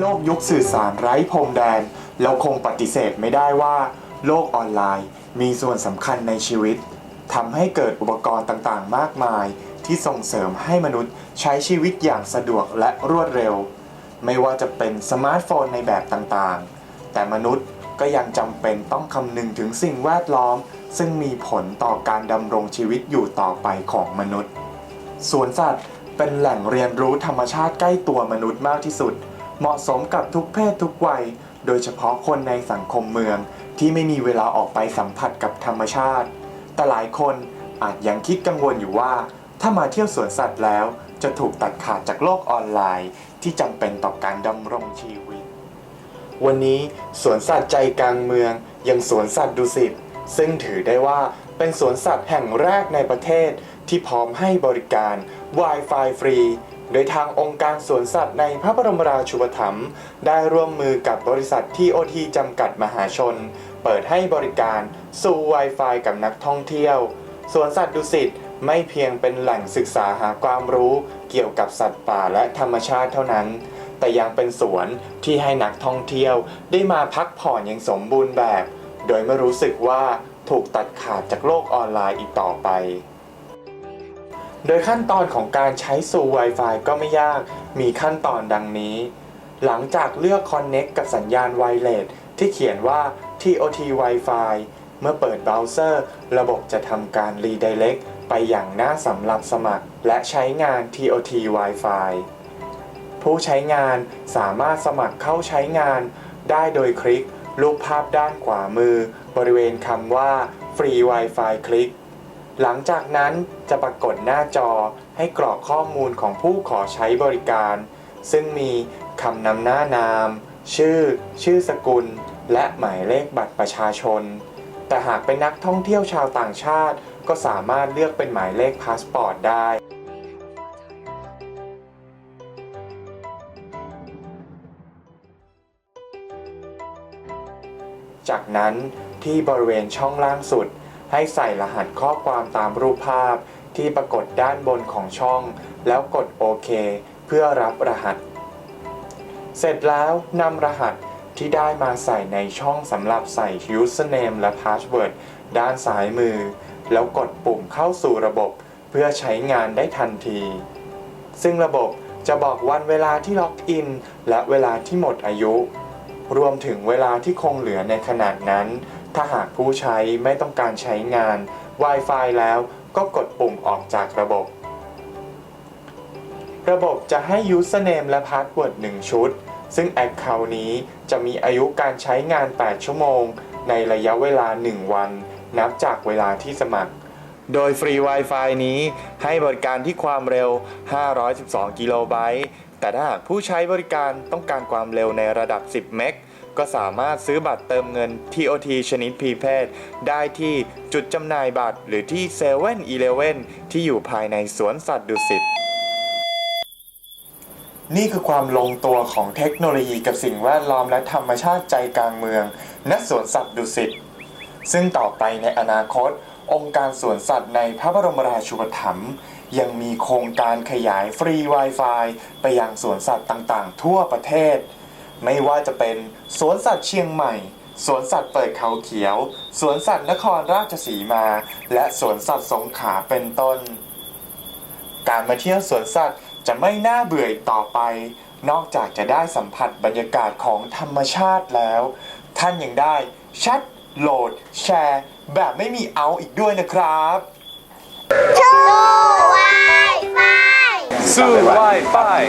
โลกยุคสื่อสารไร้พรมแดน เราคงปฏิเสธไม่ได้ว่า โลกออนไลน์ มีส่วนสำคัญในชีวิตทำให้เกิดอุปกรณ์ต่างๆ มากมาย ที่ส่งเสริมให้มนุษย์ใช้ชีวิตอย่างสะดวกและรวดเร็ว ไม่ว่าจะเป็นสมาร์ทโฟนในแบบต่างๆ แต่มนุษย์ก็ยังจำเป็นต้องคำนึงถึงสิ่งแวดล้อม ซึ่งมีผลต่อการดำรงชีวิตอยู่ต่อไปของมนุษย์สวนสัตว์เป็นแหล่งเรียนรู้ธรรมชาติใกล้ตัวมนุษย์มากที่สุด เหมาะสมกับทุกเพศทุกวัย โดยเฉพาะคนในสังคมเมืองที่ไม่มีเวลาออกไปสัมผัสกับธรรมชาติ แต่หลายคนอาจยังคิดกังวลอยู่ว่า ถ้ามาเที่ยวสวนสัตว์แล้ว จะถูกตัดขาดจากโลกออนไลน์ ที่จำเป็นต่อการดำรงชีวิต วันนี้สวนสัตว์ใจกลางเมืองยังสวนสัตว์ดุสิตซึ่งถือได้ว่าเป็นสวนสัตว์แห่งแรกในประเทศ ที่พร้อมให้บริการ Wi-Fi ฟรี โดยทางองค์การสวนสัตว์ในพระบรมราชูปถัมภ์ได้ร่วมมือกับบริษัท TOT จำกัดมหาชน เปิดให้บริการสู่ Wi-Fi กับนักท่องเที่ยวสวนสัตว์ดุสิตไม่เพียงเป็นแหล่งศึกษาหาความรู้เกี่ยวกับสัตว์ป่าและธรรมชาติเท่านั้น แต่ยังเป็นสวนที่ให้นักท่องเที่ยวได้มาพักผ่อนอย่างสมบูรณ์แบบ โดยไม่รู้สึกว่าถูกตัดขาดจากโลกออนไลน์อีกต่อไป โดยขั้นตอนของการใช้สู่ Wi-Fi ก็ไม่ยาก มีขั้นตอนดังนี้ หลังจากเลือก Connect กับสัญญาณไวเลสที่เขียนว่า TOT Wi-Fi เมื่อเปิดเบราว์เซอร์ ระบบจะทำการ Redirect ไปอย่างหน้าสำหรับสมัคร และใช้งาน TOT Wi-Fi ผู้ใช้งานสามารถสมัครเข้าใช้งาน ได้โดยคลิกรูปภาพด้านขวามือ บริเวณคำว่า Free Wi-Fi คลิก หลังจากนั้นจะปรากฏหน้าจอให้กรอกข้อมูลของผู้ขอใช้บริการ ซึ่งมีคำนำหน้านาม ชื่อ ชื่อสกุล และหมายเลขบัตรประชาชน แต่หากเป็นนักท่องเที่ยวชาวต่างชาติ ก็สามารถเลือกเป็นหมายเลขพาสปอร์ตได้จากนั้นที่บริเวณช่องล่างสุด ให้ใส่รหัสข้อความตามรูปภาพที่ปรากฏด้านบนของช่อง แล้วกดโอเค เพื่อรับรหัส เสร็จแล้วนำรหัสที่ได้มาใส่ในช่องสำหรับใส่ username และ password ด้านซ้ายมือ แล้วกดปุ่มเข้าสู่ระบบ เพื่อใช้งานได้ทันที ซึ่งระบบจะบอกวันเวลาที่ล็อกอิน และเวลาที่หมดอายุ รวมถึงเวลาที่คงเหลือในขนาดนั้น ถ้าหากผู้ใช้ไม่ต้องการใช้งาน Wi-Fi แล้วก็กดปุ่มออกจากระบบ ระบบจะให้ username และ password 1 ชุด ซึ่ง Account นี้จะมีอายุการใช้งาน 8 ชั่วโมง ในระยะเวลา 1 วัน นับจากเวลาที่สมัคร โดยฟรี Wi-Fi นี้ให้บริการที่ความเร็ว 512 กิโลไบต์ แต่ถ้าหากผู้ใช้บริการต้องการความเร็วในระดับ 10 เมก ก็สามารถซื้อบัตรเติมเงิน TOT ชนิดพีเพดได้ที่จุดจำหน่ายบัตรหรือที่7 e เ e ่ e อที่อยู่ภายในสวนสัตว์ดุสิตนี่คือความลงตัวของเทคโนโลยีกับสิ่งแวดล้อมและธรรมชาติใจกลางเมือง ณ สวนสัตว์ดุสิต ซึ่งต่อไปในอนาคต องค์การสวนสัตว์ในพระบรมราชูปถัมภ์ยังมีโครงการขยายฟรี Wi-Fi ไปยังสวนสัตว์ต่างๆ ทั่วประเทศ ไม่ว่าจะเป็นสวนสัตว์เชียงใหม่สวนสัตว์เปิดเขาเขียว สวนสัตว์นครราชสีมา และสวนสัตว์สงขลาเป็นต้น การมาเที่ยวสวนสัตว์จะไม่น่าเบื่อต่อไป นอกจากจะได้สัมผัสบรรยากาศของธรรมชาติแล้ว ท่านยังได้แชทโหลด แชร์ แบบไม่มีเอาอีกด้วยนะครับสู้ไวไฟสู้ Wi-Fi